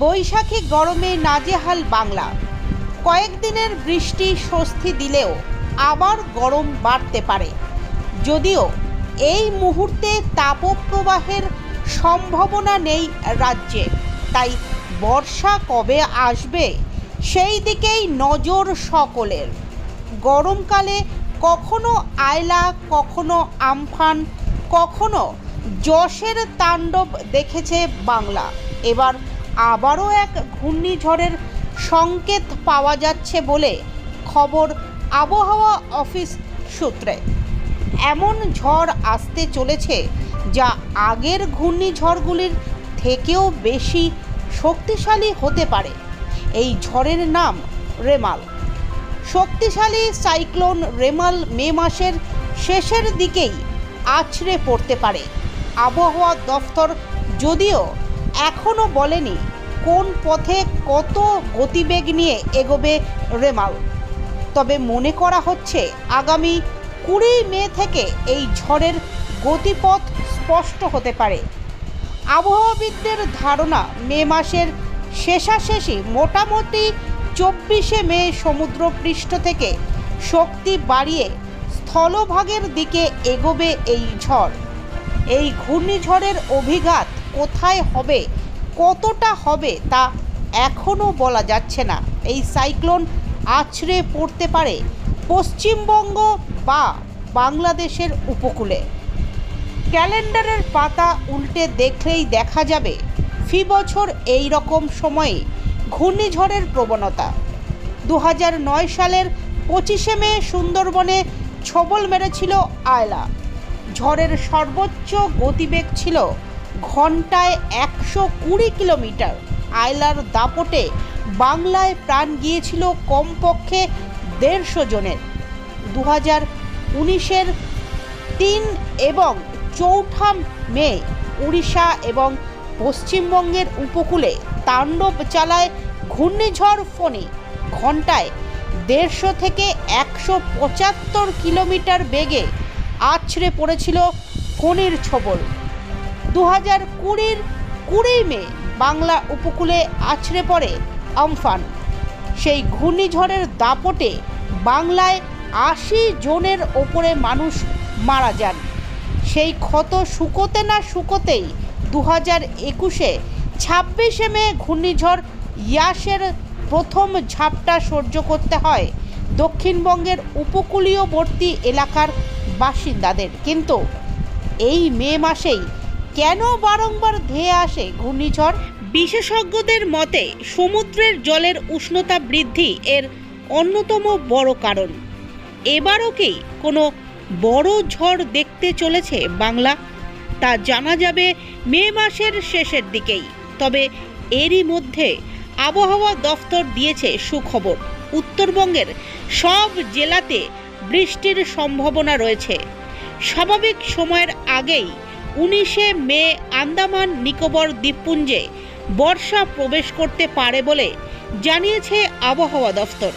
বৈশাখী গরমে নাজেহাল বাংলা। কয়েকদিনের বৃষ্টি স্বস্তি দিলেও আবার গরম বাড়তে পারে। যদিও এই মুহূর্তে তাপপ্রবাহের সম্ভাবনা নেই রাজ্যে, তাই বর্ষা কবে আসবে সেই দিকেই নজর সকলের। গরমকালে কখনো আয়লা, কখনো আমফান, কখনো যশের তাণ্ডব দেখেছে বাংলা। এবার আবারও এক ঘূর্ণিঝড়ের সংকেত পাওয়া যাচ্ছে বলে খবর আবহাওয়া অফিস সূত্রে। এমন ঝড় আসতে চলেছে যা আগের ঘূর্ণিঝড়গুলির থেকেও বেশি শক্তিশালী হতে পারে। এই ঝড়ের নাম রেমাল। শক্তিশালী সাইক্লোন রেমাল মে মাসের শেষের দিকেই আছড়ে পড়তে পারে। আবহাওয়া দফতর যদিও এখনও বলেনি কোন পথে কত গতিবেগ নিয়ে এগোবে রেমাল। তবে মনে করা হচ্ছে আগামী কুড়ি মে থেকে এই ঝড়ের গতিপথ স্পষ্ট হতে পারে। আবহাওয়াবিদদের ধারণা, মে মাসের শেষাশেষি মোটামুটি চব্বিশে মে সমুদ্রপৃষ্ঠ থেকে শক্তি বাড়িয়ে স্থলভাগের দিকে এগোবে এই ঝড়। এই ঘূর্ণিঝড়ের অভিঘাত কোথায় হবে, কতটা হবে তা এখনও বলা যাচ্ছে না। এই সাইক্লোন আছড়ে পড়তে পারে পশ্চিমবঙ্গ বা বাংলাদেশের উপকূলে। ক্যালেন্ডারের পাতা উল্টে দেখলেই দেখা যাবে ফি বছর এই রকম সময়ে ঘূর্ণিঝড়ের প্রবণতা। দু সালের পঁচিশে মে সুন্দরবনে ছবল মেরেছিল আয়লা। ঝড়ের সর্বোচ্চ গতিবেগ ছিল ঘন্টায় একশো কুড়ি কিলোমিটার। আয়লার দাপটে বাংলায় প্রাণ গিয়েছিল কমপক্ষে দেড়শো জনের। দু হাজার উনিশের তিন এবং চৌঠা মে উড়িষ্যা এবং পশ্চিমবঙ্গের উপকূলে তাণ্ডব চালায় ঘূর্ণিঝড় ফণি। ঘন্টায় দেড়শো থেকে একশো পঁচাত্তর কিলোমিটার বেগে আছড়ে পড়েছিল ফণির ছবল। দু হাজার কুড়ির কুড়ি মে বাংলা উপকূলে আছড়ে পড়ে আমফান। সেই ঘূর্ণিঝড়ের দাপটে বাংলায় আশি জনের ওপরে মানুষ মারা যান। সেই ক্ষত শুকোতে না শুকোতেই দু হাজার একুশে ছাব্বিশে মে ঘূর্ণিঝড় ইয়াসের প্রথম ঝাপটা সহ্য করতে হয় দক্ষিণবঙ্গের উপকূলীয়বর্তী এলাকার বাসিন্দাদের। কিন্তু এই মে মাসেই কেন বারংবার ধেয়ে আসে ঘূর্ণিঝড়? বিশেষজ্ঞদের মতে, সমুদ্রের জলের উষ্ণতা বৃদ্ধি এর অন্যতম বড় কারণ। এবারও কি কোনো বড় ঝড় দেখতে চলেছে বাংলা? তা জানা যাবে মে মাসের শেষের দিকেই। তবে এরই মধ্যে আবহাওয়া দফতর দিয়েছে সুখবর। উত্তরবঙ্গের সব জেলাতে বৃষ্টির সম্ভাবনা রয়েছে। স্বাভাবিক সময়ের আগেই উনিশে মে আন্দামান নিকোবর দ্বীপপুঞ্জে বর্ষা প্রবেশ করতে পারে বলে জানিয়েছে আবহাওয়া দফতর।